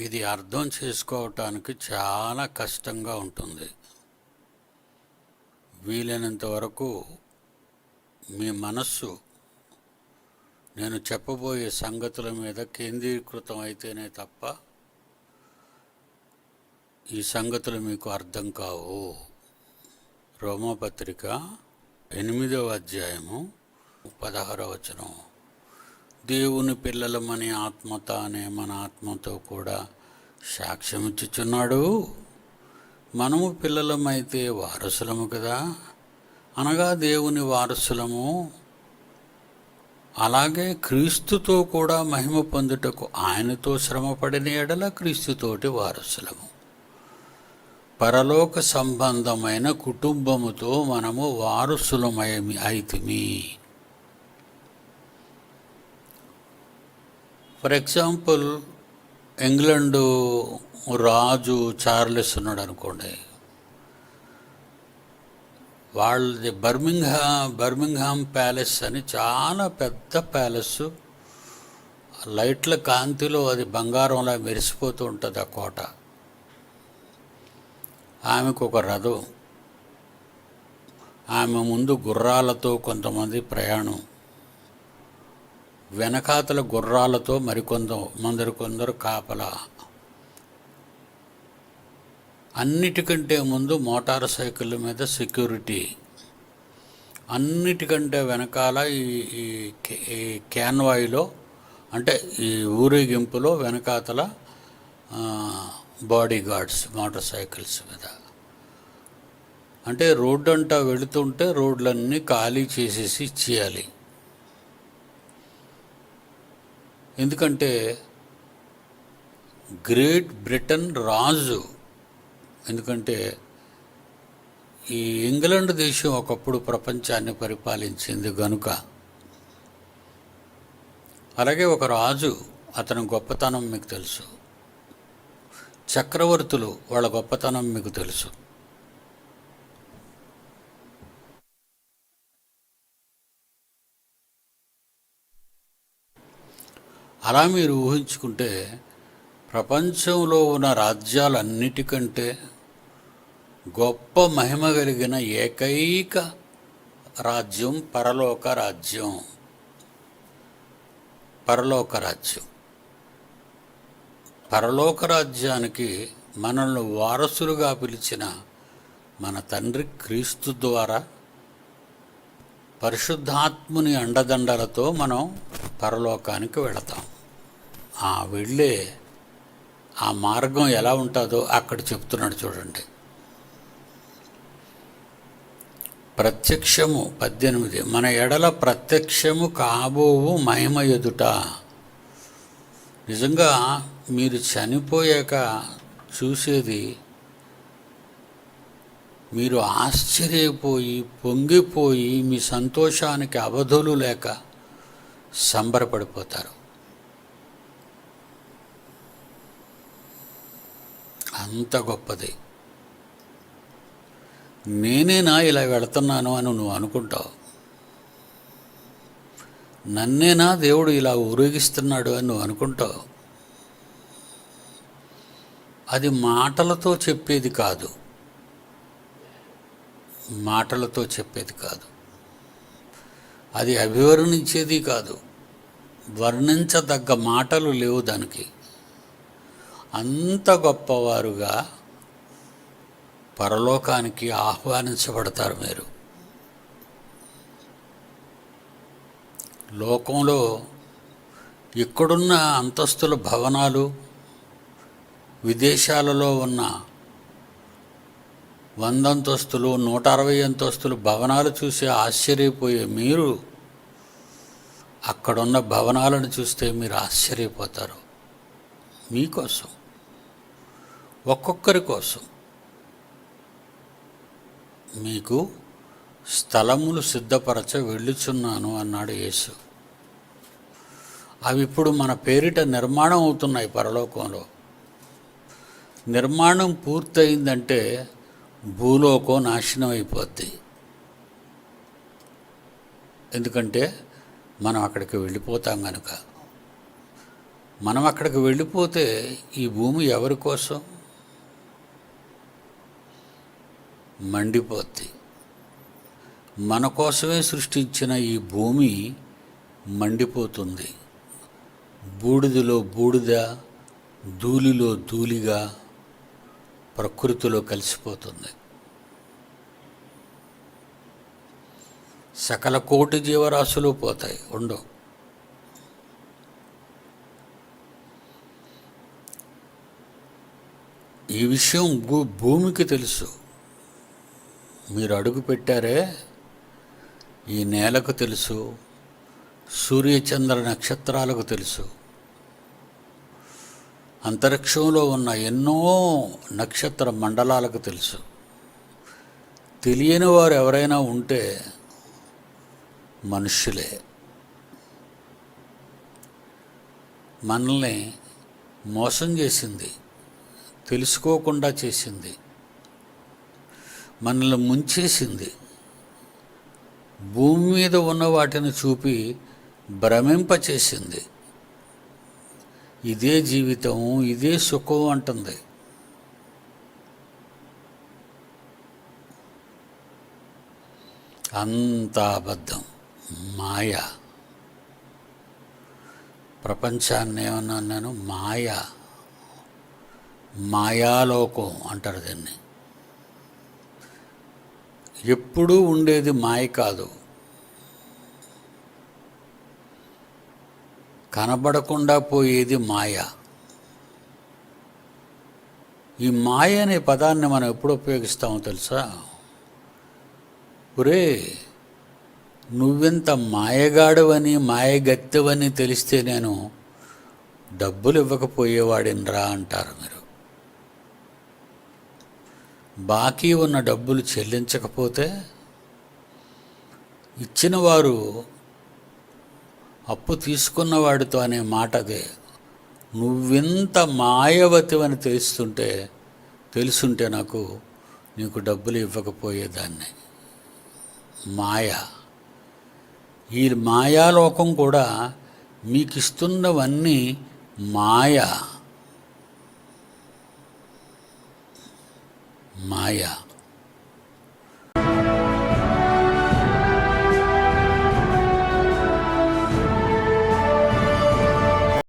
ఇది అర్థం చేసుకోవటానికి చాలా కష్టంగా ఉంటుంది. వీలైనంత వరకు మీ మనస్సు నేను చెప్పబోయే సంగతుల మీద కేంద్రీకృతం అయితేనే తప్ప ఈ సంగతులు మీకు అర్థం కావు. రోమపత్రిక ఎనిమిదవ అధ్యాయము పదహారవ వచనం. దేవుని పిల్లలమని ఆత్మత అనే మన ఆత్మతో కూడా సాక్ష్యమిచ్చుచున్నాడు మనము పిల్లలమైతే వారసులము కదా. అనగా దేవుని వారసులము అలాగే క్రీస్తుతో కూడా మహిమ పొందుటకు ఆయనతో శ్రమపడిన ఎడల క్రీస్తుతోటి వారసులము. పరలోక సంబంధమైన కుటుంబముతో మనము వారసులమై అయితిమి. ఫర్ ఎగ్జాంపుల్ ఇంగ్లండు రాజు చార్లెస్ ఉన్నాడు అనుకోండి. వాళ్ళది బర్మింగ్హా బర్మింగ్హామ్ ప్యాలెస్ అని చాలా పెద్ద ప్యాలెస్ లైట్ల కాంతిలో అది బంగారంలా మెరిసిపోతూ ఉంటుంది ఆ కోట. ఆమెకు ఒక రథం. ఆమె ముందు గుర్రాలతో కొంతమంది ప్రయాణం. వెనకాతల గుర్రాలతో మరికొందరు మందరు కొందరు కాపలా. అన్నిటికంటే ముందు మోటార్ సైకిళ్ళ మీద సెక్యూరిటీ. అన్నిటికంటే వెనకాల ఈ ఈ క్యాన్వాయిలో అంటే ఈ ఊరేగింపులో వెనకాతల బాడీ గార్డ్స్ మోటార్ సైకిల్స్ మీద. అంటే రోడ్డు అంటా వెళుతుంటే రోడ్లన్నీ ఖాళీ చేసేసి ఇచ్చేయాలి. ఎందుకంటే గ్రేట్ బ్రిటన్ రాజు ఎందుకంటే ఈ ఇంగ్లాండ్ దేశం ఒకప్పుడు ప్రపంచాన్ని పరిపాలించింది గనుక. అలాగే ఒక రాజు అతని గొప్పతనం మీకు తెలుసు. చక్రవర్తులు వాళ్ళ గొప్పతనం మీకు తెలుసు. అలా మీరు ఊహించుకుంటే ప్రపంచంలో ఉన్న రాజ్యాలన్నిటికంటే గొప్ప మహిమ కలిగిన ఏకైక రాజ్యం పరలోక రాజ్యం. పరలోక రాజ్యం. పరలోక రాజ్యానికి మనల్ని వారసులుగా పిలిచిన మన తండ్రి క్రీస్తు ద్వారా పరిశుద్ధాత్ముని అండదండలతో మనం పరలోకానికి వెళతాం. ఆ వెళ్ళే ఆ మార్గం ఎలా ఉంటుందో అక్కడ చెప్తున్నాడు చూడండి. ప్రత్యక్షము పద్దెనిమిది. మన ఎడల ప్రత్యక్షము కాబోవు మహిమ ఎదుట. నిజంగా మీరు చనిపోయాక చూసేది మీరు ఆశ్చర్యపోయి పొంగిపోయి మీ సంతోషానికి అవధులు లేక సంబరపడిపోతారు. అంత గొప్పది. నేనేనా ఇలా వెళుతున్నాను అని నువ్వు అనుకుంటావు. నన్నేనా దేవుడు ఇలా ఊరేగిస్తున్నాడు అని నువ్వు అనుకుంటావు. అది మాటలతో చెప్పేది కాదు. మాటలతో చెప్పేది కాదు. అది అభివర్ణించేది కాదు. వర్ణించదగ్గ మాటలు లేవు దానికి. అంత గొప్పవారుగా పరలోకానికి ఆహ్వానించబడతారు మీరు. లోకంలో ఇక్కడున్న అంతస్తుల భవనాలు విదేశాలలో ఉన్న వంద అంతస్తులు నూట అరవై అంతస్తులు భవనాలు చూసి ఆశ్చర్యపోయే మీరు అక్కడున్న భవనాలను చూస్తే మీరు ఆశ్చర్యపోతారు. మీకోసం. ఒక్కొక్కరి కోసం. మీకు స్థలములు సిద్ధపరచ వెళ్ళుచున్నాను అన్నాడు యేసు. అవి ఇప్పుడు మన పేరిట నిర్మాణం అవుతున్నాయి పరలోకంలో. నిర్మాణం పూర్తయిందంటే భూలోకం నాశనం అయిపోద్ది. ఎందుకంటే మనం అక్కడికి వెళ్ళిపోతాం కనుక మనం అక్కడికి వెళ్ళిపోతే ఈ భూమి ఎవరి కోసం? మండిపోద్ది. మన కోసమే సృష్టించిన ఈ భూమి మండిపోతుంది. బూడిదలో బూడిద ధూళిలో ధూళిగా ప్రకృతిలో కలిసిపోతుంది. సకల కోటి జీవరాశులు పోతాయి ఉండవు. ఈ విషయం భూ భూమికి తెలుసు. మీరు అడుగు పెట్టారే? ఈ నేలకు తెలుసు సూర్యచంద్ర నక్షత్రాలకు తెలుసు. అంతరిక్షంలో ఉన్న ఎన్నో నక్షత్ర మండలాలకు తెలుసు. తెలియని వారు ఎవరైనా ఉంటే మనుష్యులే. మనల్ని మోసం చేసింది తెలుసుకోకుండా చేసింది. మనల్ని ముంచేసింది. భూమి మీద ఉన్న వాటిని చూపి భ్రమింపచేసింది. ఇదే జీవితం ఇదే సుఖం అంటుంది. అంత అబద్ధం మాయా. ప్రపంచాన్ని ఏమన్నా నేను? మాయ. మాయాలోకం అంటారు దీన్ని. ఎప్పుడూ ఉండేది మాయ కాదు. కనబడకుండా పోయేది మాయ. ఈ మాయ అనే పదాన్ని మనం ఎప్పుడు ఉపయోగిస్తామో తెలుసా? ఒరే నువ్వెంత మాయగాడవని మాయగత్తెవని తెలిస్తే నేను డబ్బులు ఇవ్వకపోయేవాడినరా అంటారు మీరు. బాకీ ఉన్న డబ్బులు చెల్లించకపోతే ఇచ్చిన వారు అప్పు తీసుకున్న వాడితో అనే మాట అదే. నువ్వెంత మాయవతివని తెలుస్తుంటే తెలుసుంటే నాకు నీకు డబ్బులు ఇవ్వకపోయేదాన్ని. మాయ. ఈ మాయాలోకం కూడా మీకు ఇస్తున్నవన్నీ మాయా. మాయ